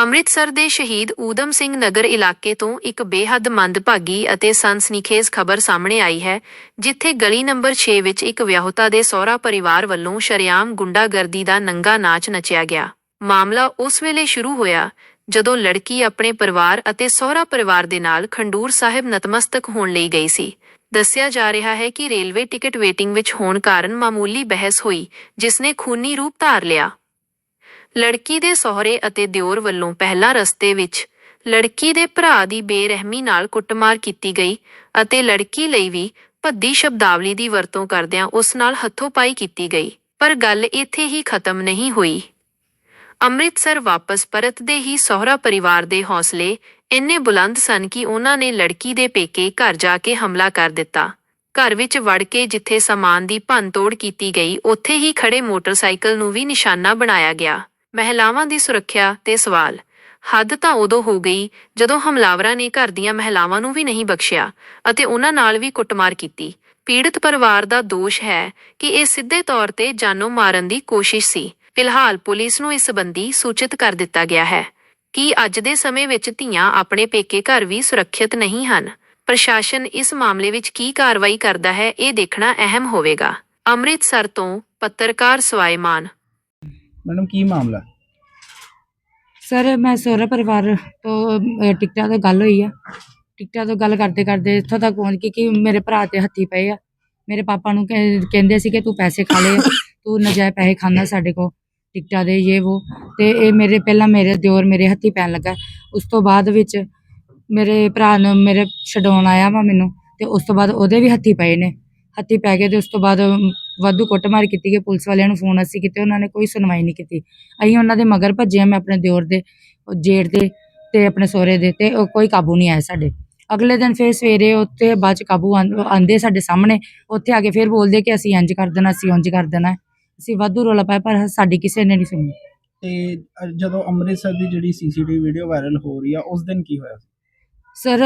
ਅੰਮ੍ਰਿਤਸਰ ਦੇ ਸ਼ਹੀਦ ਊਧਮ ਸਿੰਘ ਨਗਰ ਇਲਾਕੇ ਤੋਂ ਇੱਕ ਬੇਹੱਦ ਮੰਦਭਾਗੀ ਅਤੇ ਸਨਸਨੀਖੇਜ਼ ਖਬਰ ਸਾਹਮਣੇ ਆਈ ਹੈ, ਜਿੱਥੇ ਗਲੀ ਨੰਬਰ 6 ਵਿੱਚ ਇੱਕ ਵਿਆਹੁਤਾ ਦੇ ਸਹੁਰਾ ਪਰਿਵਾਰ ਵੱਲੋਂ ਸ਼ਰੇਆਮ ਗੁੰਡਾਗਰਦੀ ਦਾ ਨੰਗਾ ਨਾਚ ਨਚਿਆ ਗਿਆ। ਮਾਮਲਾ ਉਸ ਵੇਲੇ ਸ਼ੁਰੂ ਹੋਇਆ ਜਦੋਂ ਲੜਕੀ ਆਪਣੇ ਪਰਿਵਾਰ ਅਤੇ ਸਹੁਰਾ ਪਰਿਵਾਰ ਦੇ ਨਾਲ ਖੰਡੂਰ ਸਾਹਿਬ ਨਤਮਸਤਕ ਹੋਣ ਲਈ ਗਈ ਸੀ। ਦੱਸਿਆ ਜਾ ਰਿਹਾ ਹੈ ਕਿ ਰੇਲਵੇ ਟਿਕਟ ਵੇਟਿੰਗ ਵਿੱਚ ਹੋਣ ਕਾਰਨ ਮਾਮੂਲੀ ਬਹਿਸ ਹੋਈ, ਜਿਸ ਨੇ ਖੂਨੀ ਰੂਪ ਧਾਰ ਲਿਆ। ਲੜਕੀ ਦੇ ਸਹੁਰੇ ਅਤੇ ਦਿਓਰ ਵੱਲੋਂ ਪਹਿਲਾਂ ਰਸਤੇ ਵਿੱਚ ਲੜਕੀ ਦੇ ਭਰਾ ਦੀ ਬੇਰਹਿਮੀ ਨਾਲ ਕੁੱਟਮਾਰ ਕੀਤੀ ਗਈ ਅਤੇ ਲੜਕੀ ਲਈ ਵੀ ਭੱਦੀ ਸ਼ਬਦਾਵਲੀ ਦੀ ਵਰਤੋਂ ਕਰਦਿਆਂ ਉਸ ਨਾਲ ਹੱਥੋਂ-ਪਾਈ ਕੀਤੀ ਗਈ। ਪਰ ਗੱਲ ਇੱਥੇ ਹੀ ਖਤਮ ਨਹੀਂ ਹੋਈ। ਅੰਮ੍ਰਿਤਸਰ ਵਾਪਸ ਪਰਤਦੇ ਹੀ ਸਹੁਰਾ ਪਰਿਵਾਰ ਦੇ ਹੌਸਲੇ ਇੰਨੇ ਬੁਲੰਦ ਸਨ ਕਿ ਉਹਨਾਂ ਨੇ ਲੜਕੀ ਦੇ ਪੇਕੇ ਘਰ ਜਾ ਕੇ ਹਮਲਾ ਕਰ ਦਿੱਤਾ। ਘਰ ਵਿੱਚ ਵੜ ਕੇ ਜਿੱਥੇ ਸਮਾਨ ਦੀ ਭੰਨਤੋੜ ਕੀਤੀ ਗਈ, ਉੱਥੇ ਹੀ ਖੜੇ ਮੋਟਰਸਾਈਕਲ ਨੂੰ ਵੀ ਨਿਸ਼ਾਨਾ ਬਣਾਇਆ ਗਿਆ। ਮਹਿਲਾਵਾਂ ਦੀ ਸੁਰੱਖਿਆ ਤੇ ਸਵਾਲ। ਹੱਦ ਤਾਂ ਉਦੋਂ ਹੋ ਗਈ ਜਦੋਂ ਹਮਲਾਵਰਾਂ ਨੇ ਘਰ ਦੀਆਂ ਮਹਿਲਾਵਾਂ ਨੂੰ ਵੀ ਨਹੀਂ ਬਖਸ਼ਿਆ ਅਤੇ ਉਹਨਾਂ ਨਾਲ ਵੀ ਕੁੱਟਮਾਰ ਕੀਤੀ। ਪੀੜਤ ਪਰਿਵਾਰ ਦਾ ਦੋਸ਼ ਹੈ ਕਿ ਇਹ ਸਿੱਧੇ ਤੌਰ ਤੇ ਜਾਨੋਂ ਮਾਰਨ ਦੀ ਕੋਸ਼ਿਸ਼ ਸੀ। ਫਿਲਹਾਲ ਪੁਲਿਸ ਨੂੰ ਇਸ ਸੰਬੰਧੀ ਸੂਚਿਤ ਕਰ ਦਿੱਤਾ ਗਿਆ ਹੈ ਕਿ ਅੱਜ ਦੇ ਸਮੇਂ ਵਿੱਚ ਧੀਆਂ ਆਪਣੇ ਪੇਕੇ ਘਰ ਵੀ ਸੁਰੱਖਿਅਤ ਨਹੀਂ ਹਨ। ਪ੍ਰਸ਼ਾਸਨ ਇਸ ਮਾਮਲੇ ਵਿੱਚ ਕੀ ਕਾਰਵਾਈ ਕਰਦਾ ਹੈ ਇਹ ਦੇਖਣਾ ਅਹਿਮ ਹੋਵੇਗਾ। ਅੰਮ੍ਰਿਤਸਰ ਤੋਂ ਪੱਤਰਕਾਰ ਸਵਾਈਮਾਨ ਮੈਡਮ ਕੀ ਮਾਮਲਾ? ਸਰ ਮੈਂ ਸਹੁਰਾ ਪਰਿਵਾਰ ਤੋਂ ਅਹ, ਟਿਕਟਾਂ ਤੋਂ ਗੱਲ ਹੋਈ ਆ। ਟਿਕਟਾਂ ਤੋਂ ਗੱਲ ਕਰਦੇ ਕਰਦੇ ਇੱਥੋਂ ਤੱਕ ਪਹੁੰਚ ਗਈ ਕਿ ਮੇਰੇ ਭਰਾ ਤੇ ਹੱਥੀ ਪਏ ਆ। ਮੇਰੇ ਪਾਪਾ ਨੂੰ ਕਹਿ- ਕਹਿੰਦੇ ਸੀ ਕਿ ਤੂੰ ਪੈਸੇ ਖਾ ਲਏ ਤੂੰ ਨਜਾਇਜ਼ ਪੈਸੇ ਖਾਂਦਾ ਸਾਡੇ ਕੋ ਟਿਕਟਾਂ ਦੇ ਇਹ ਉਹ ਤੇ ਇਹ ਮੇਰੇ ਪਹਿਲਾਂ ਮੇਰੇ ਦਿਓਰ ਮੇਰੇ ਹੱਥੀ ਪੈਣ ਲੱਗਾ। ਉਸ ਤੋਂ ਬਾਅਦ ਵਿੱਚ ਮੇਰੇ ਭਰਾ ਨੂੰ ਮੇਰੇ ਛਡਾਉਣ ਆਇਆ ਵਾ ਮੈਨੂੰ ਤੇ ਉਸ ਤੋਂ ਬਾਅਦ ਉਹਦੇ ਵੀ ਹੱਥੀ ਪਏ ਨੇ। ਹੱਥੀ ਪੈ ਗਏ ਤੇ ਉਸ ਤੋਂ ਬਾਅਦ ਵਾਧੂ ਕੁੱਟਮਾਰ ਕੀਤੀ ਗਈ ਪੁਲਿਸ ਵਾਲਿਆਂ ਨੂੰ ਫੋਨ ਅਸੀਂ ਕੀਤੇ ਉਹਨਾਂ ਨੇ ਕੋਈ ਸੁਣਵਾਈ ਨਹੀਂ ਕੀਤੀ। ਅਸੀਂ ਉਹਨਾਂ ਦੇ ਮਗਰ ਭੱਜੇ ਮੈਂ ਆਪਣੇ ਦਿਓਰ ਦੇ ਜੇਠ ਦੇ ਤੇ ਆਪਣੇ ਸਹੁਰੇ ਦੇ ਤੇ ਉਹ ਕੋਈ ਕਾਬੂ ਨਹੀਂ ਆਇਆ ਸਾਡੇ। ਅਗਲੇ ਦਿਨ ਫਿਰ ਸਵੇਰੇ ਉੱਥੇ ਬਾਅਦ ਚ ਕਾਬੂ ਆਂਦੇ ਸਾਡੇ ਸਾਹਮਣੇ ਉੱਥੇ ਆ ਕੇ ਫਿਰ ਬੋਲਦੇ ਕਿ ਅਸੀਂ ਇੰਜ ਕਰ ਦੇਣਾ ਅਸੀਂ ਉਂਝ ਕਰ ਦੇਣਾ ਅਸੀਂ ਵਾਧੂ ਰੋਲਾ ਪਾਇਆ ਪਰ ਸਾਡੀ ਕਿਸੇ ਨੇ ਨਹੀਂ ਸੁਣੀ। ਤੇ ਜਦੋਂ ਅੰਮ੍ਰਿਤਸਰ ਦੀ ਜਿਹੜੀ ਸੀਸੀਟੀਵੀ ਵੀਡੀਓ ਵਾਇਰਲ ਹੋ ਰਹੀ ਆ ਉਸ ਦਿਨ ਕੀ ਹੋਇਆ? ਸਰ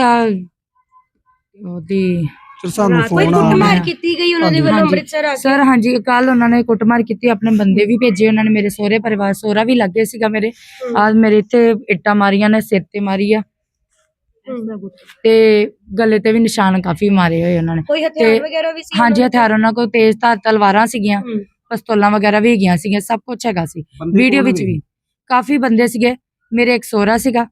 ਉਹਦੀ ਫਿਰ ਸਾਨੂੰ ਕੋਈ ਫੋਨ ਆ ਕੁੱਟਮਾਰ ਕੀਤੀ ਗਈ ਉਹਨਾਂ ਦੇ ਵੱਲੋਂ ਹਾਂਜੀ। ਅੰਮ੍ਰਿਤਸਰ ਆ ਕੇ? ਸਰ ਹਾਂਜੀ ਕੱਲ ਉਹਨਾਂ ਨੇ ਕੁੱਟਮਾਰ ਕੀਤੀ ਆਪਣੇ ਬੰਦੇ ਵੀ ਭੇਜੇ ਉਹਨਾਂ ਨੇ ਮੇਰੇ ਸਹੁਰੇ ਪਰਿਵਾਰ ਸਹੁਰਾ ਵੀ ਲੱਗੇ ਸੀਗਾ ਮੇਰੇ। ਆਜ ਮੇਰੇ ਇੱਥੇ ਇੱਟਾਂ ਮਾਰੀਆਂ ਨੇ ਸਿਰ ਤੇ ਮਾਰੀ ਆ। ਤੇ ਗਲੇ ਤੇ ਵੀ ਨਿਸ਼ਾਨ ਕਾਫੀ ਮਾਰੇ ਹੋਏ ਉਹਨਾਂ ਨੇ। ਕੋਈ ਹਥਿਆਰ ਤੇ- ਵਗੈਰਾ ਵੀ ਸੀ ਹਾਂਜੀ ਹਥਿਆਰ ਉਹਨਾਂ ਕੋਲ ਤੇਜ਼ ਧਾਰ ਤਲਵਾਰਾਂ ਸੀਗੀਆਂ। ਪਿਸਤੌਲਾਂ ਵਗੈਰਾ ਵੀ ਹੈਗੀਆਂ ਸੀਗੀਆਂ ਸਭ ਕੁਝ ਹੈਗਾ ਸੀ। ਬੰਦੇ ਵੀਡੀਓ ਕੌਣ ਵਿੱਚ ਨੇ? ਵੀ। ਕਾਫੀ ਬੰਦੇ ਸੀਗੇ। ਮੇਰੇ ਇੱਕ ਸੋਹਰਾ ਸੀਗਾ।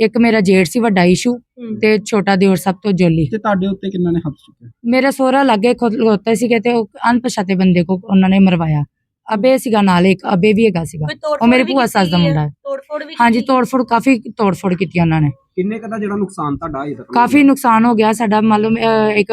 ਇੱਕ ਮੇਰਾ ਜੇਠ ਸੀ ਵੱਡਾ ਇਸ਼ੂ। ਤੇ ਛੋਟਾ ਦਿਓਰ ਸਭ ਤੋਂ ਜੋਲੀ। ਤੇ ਤੁਹਾਡੇ ਉੱਤੇ ਕਿੰਨਾਂ ਨੇ ਹੱਥ ਚੁੱਕਿਆ? ਮੇਰਾ ਸੋਹਰਾ ਲੱਗੇ ਖੁਦ ਖਲੋਤੇ ਸੀਗੇ ਤੇ ਉਹ ਅਣਪਛਾਤੇ ਬੰਦੇ ਕੋ ਉਹਨਾਂ ਨੇ ਮਰਵਾਇਆ। ਅਬੇ ਸੀਗਾ ਨਾਲ ਇੱਕ ਅਬੇ ਵੀ ਹੈਗਾ ਸੀਗਾ। ਉਹ ਮੇਰੇ ਭੂਆ ਸੱਸ ਦਾ ਕੀਤੀ ਮੁੰਡਾ ਹੈ? ਤੋੜ-ਫੋੜ ਵੀ ਹਾਂਜੀ ਕੀਤੀ? ਤੋੜਫੋੜ ਕਾਫੀ ਤੋੜਫੋੜ ਕੀਤੀ ਉਹਨਾਂ ਨੇ। ਕਿੰਨੇ ਕੁ ਦਾ ਜਿਹੜਾ ਨੁਕਸਾਨ ਤੁਹਾਡਾ ਕਾਫੀ ਨੁਕਸਾਨ ਹੋ ਗਿਆ ਸਾਡਾ। ਮੰਨ ਲਓ ਅਹ, ਇੱਕ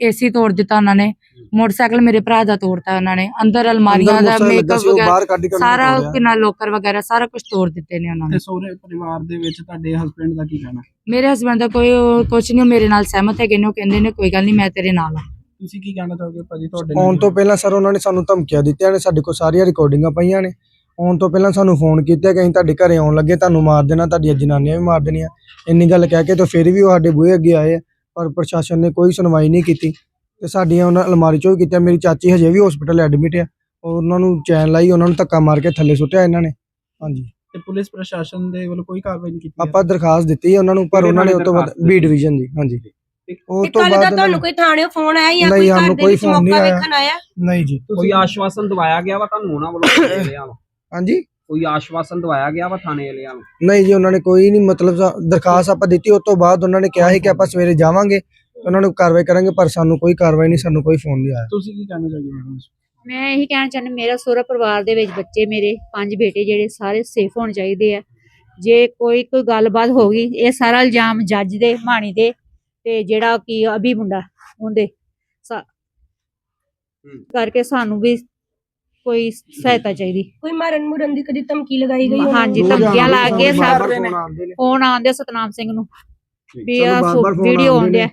ਏਸੀ ਤੋੜ ਦਿੱਤਾ ਉਹਨਾਂ ਨੇ ਮੋਟਰਸਾਈਕਲ ਮੇਰੇ ਭਰਾ ਦਾ ਤੋੜਤਾ ਉਹਨਾਂ ਨੇ ਅੰਦਰ ਅਲਮਾਰੀਆਂ ਦਾ ਮੇਕਅਪ ਵਗੈਰਾ ਸਾਰਾ। ਕਿੰਨਾ ਲੋਕਰ ਵਗੈਰਾ ਸਾਰਾ ਕੁਝ ਤੋੜ ਦਿੱਤੇ ਨੇ ਉਹਨਾਂ ਨੇ। ਤੇ ਸਹੁਰੇ ਪਰਿਵਾਰ ਦੇ ਵਿੱਚ ਤੁਹਾਡੇ ਹਸਬੰਡ ਦਾ ਕੀ ਕਹਿਣਾ? ਮੇਰੇ ਹਸਬੰਦ ਦਾ ਕੋਈ ਕੁਝ ਨਹੀਂ ਉਹ ਮੇਰੇ ਨਾਲ ਸਹਿਮਤ ਹੈਗੇ ਨੇ ਉਹ ਕਹਿੰਦੇ ਨੇ ਕੋਈ ਗੱਲ ਨਹੀਂ ਮੈਂ ਤੇਰੇ ਨਾਲ ਆ। ਤੁਸੀਂ ਕੀ ਕਹਿਣਾ ਚਾਹੋਗੇ ਭਾਜੀ ਤੁਹਾਡੇ ਆਉਣ ਤੋਂ ਪਹਿਲਾਂ ਸਰ ਉਹਨਾਂ ਨੇ ਸਾਨੂੰ ਧਮਕੀਆਂ ਦਿੱਤੀਆਂ ਨੇ ਸਾਡੇ ਕੋਲ ਸਾਰੀਆਂ ਰਿਕਾਰਡਿੰਗਾਂ ਪਈਆਂ ਨੇ। ਆਉਣ ਤੋਂ ਪਹਿਲਾਂ ਸਾਨੂੰ ਫੋਨ ਕੀਤਾ ਕਿ ਅਸੀਂ ਤੁਹਾਡੇ ਘਰੇ ਆਉਣ ਲੱਗੇ ਤੁਹਾਨੂੰ ਮਾਰ ਦੇਣਾ ਤੁਹਾਡੀਆਂ ਜਨਾਨੀਆਂ ਵੀ ਮਾਰ ਦੇਣੀਆਂ। ਇੰਨੀ ਗੱਲ ਕਹਿ ਕੇ ਤੇ ਫਿਰ ਵੀ ਉਹ ਸਾਡੇ ਬੂਹੇ ਅੱਗੇ ਆਏ ਆ, ਪਰ ਪ੍ਰਸ਼ਾਸਨ ਨੇ ਕੋਈ ਸੁਣਵਾਈ ਨਹੀਂ ਕੀਤੀ ਤੇ ਸਾਡੀਆਂ ਉਹਨਾਂ ਅਲਮਾਰੀ ਚੋਂ ਵੀ ਕੀਤੀਆਂ। ਮੇਰੀ ਚਾਚੀ ਹਜੇ ਵੀ ਹਸਪੀਟਲ ਐਡਮਿਟ ਆ। ਉਹਨਾਂ ਨੂੰ ਚੈਨ ਲਾਈ ਉਹਨਾਂ ਨੂੰ ਧੱਕਾ ਮਾਰ ਕੇ ਥੱਲੇ ਸੁੱਟਿਆ ਇਹਨਾਂ ਨੇ। ਹਾਂਜੀ। ਤੇ ਪੁਲਿਸ ਪ੍ਰਸ਼ਾਸਨ ਦੇ ਵੱਲੋਂ ਕੋਈ ਕਾਰਵਾਈ ਨਹੀਂ ਕੀਤੀ ਆਪਾਂ ਦਰਖਾਸਤ ਦਿੱਤੀ ਹੈ ਉਹਨਾਂ ਨੂੰ ਪਰ ਉਹਨਾਂ ਨੇ ਉਸ ਤੋਂ ਬਾਅਦ ਬੀ? ਡਿਵੀਜ਼ਨ ਦੀ ਹਾਂਜੀ। ਉਹ ਤੇ ਬਾਅਦ ਤੁਹਾਨੂੰ ਕੋਈ ਥਾਣੇ ਫੋਨ ਆਇਆ ਜਾਂ ਨਹੀਂ, ਕੋਈ ਘਰ ਦੇ ਕੋਈ ਵਿੱਚ ਮੌਕਾ ਆਇਆ। ਵੇਖਣ ਆਇਆ? ਨਹੀਂ ਜੀ। ਕੋਈ ਆਸ਼ਵਾਸਨ ਦਵਾਇਆ ਗਿਆ ਵਾ ਤੁਹਾਨੂੰ ਉਹਨਾਂ ਵੱਲੋਂ? ਹਾਂਜੀ। ਕੋਈ ਆਸ਼ਵਾਸਨ ਦਵਾਇਆ ਗਿਆ ਵਾ ਥਾਣੇ ਵਾਲਿਆਂ ਨੂੰ? ਨਹੀਂ ਜੀ ਉਹਨਾਂ ਨੇ ਕੋਈ ਨਹੀਂ ਮਤਲਬ ਸਾ- ਦਰਖਾਸਤ ਆਪਾਂ ਦਿੱਤੀ ਉਸ ਤੋਂ ਬਾਅਦ ਉਹਨਾਂ ਨੇ ਕਿਹਾ ਸੀ ਕਿ ਆਪਾਂ ਸਵੇਰੇ ਜਾਵਾਂਗੇ। ਉਹਨਾਂ ਨੂੰ ਕਾਰਵਾਈ ਕਰਾਂਗੇ ਪਰ ਸਾਨੂੰ ਕੋਈ ਕਾਰਵਾਈ ਨਹੀਂ ਸਾਨੂੰ ਕੋਈ ਫੋਨ ਨਹੀਂ ਆਇਆ। ਤੁਸੀਂ ਕੀ ਕਹਿਣਾ ਚਾਹੋਗੇ ਮੈਡਮ ਮੈਂ ਇਹੀ ਕਹਿਣਾ ਚਾਹੁੰਦੀ ਮੇਰਾ ਸਹੁਰਾ ਪਰਿਵਾਰ ਦੇ ਵਿੱਚ ਬੱਚੇ ਮੇਰੇ ਪੰਜ ਬੇਟੇ ਜਿਹੜੇ ਸਾਰੇ ਸੇਫ ਹੋਣੇ ਚਾਹੀਦੇ ਆ। ਜੇ ਕੋਈ ਕੋਈ ਗੱਲਬਾਤ ਹੋ ਗਈ ਇਹ ਸਾਰਾ ਇਲਜ਼ਾਮ ਜੱਜ ਦੇ ਮਾਣੀ ਦੇ ਤੇ ਜਿਹੜਾ ਕੀ ਅਭੀ ਮੁੰਡਾ ਉਹਦੇ। ਸਾ- ਕਰਕੇ ਸਾਨੂੰ ਵੀ ਕੋਈ ਸਹਾਇਤਾ ਚਾਹੀਦੀ ਕੋਈ ਮਾਰਨ ਮੁਰਨ ਦੀ ਕਦੀ ਧਮਕੀ ਲਗਾਈ ਗਈ ਹਾਂਜੀ? ਧਮਕੀਆਂ ਲਾ ਕੇ ਸਭ ਫੋਨ ਆਉਂਦੇ ਨੇ। ਫੋਨ ਆਉਂਦੇ ਸਤਨਾਮ ਸਿੰਘ ਨੂੰ ਵੀ ਆ ਵੀਡੀਓ ਆਉਂਦੇ ਆ।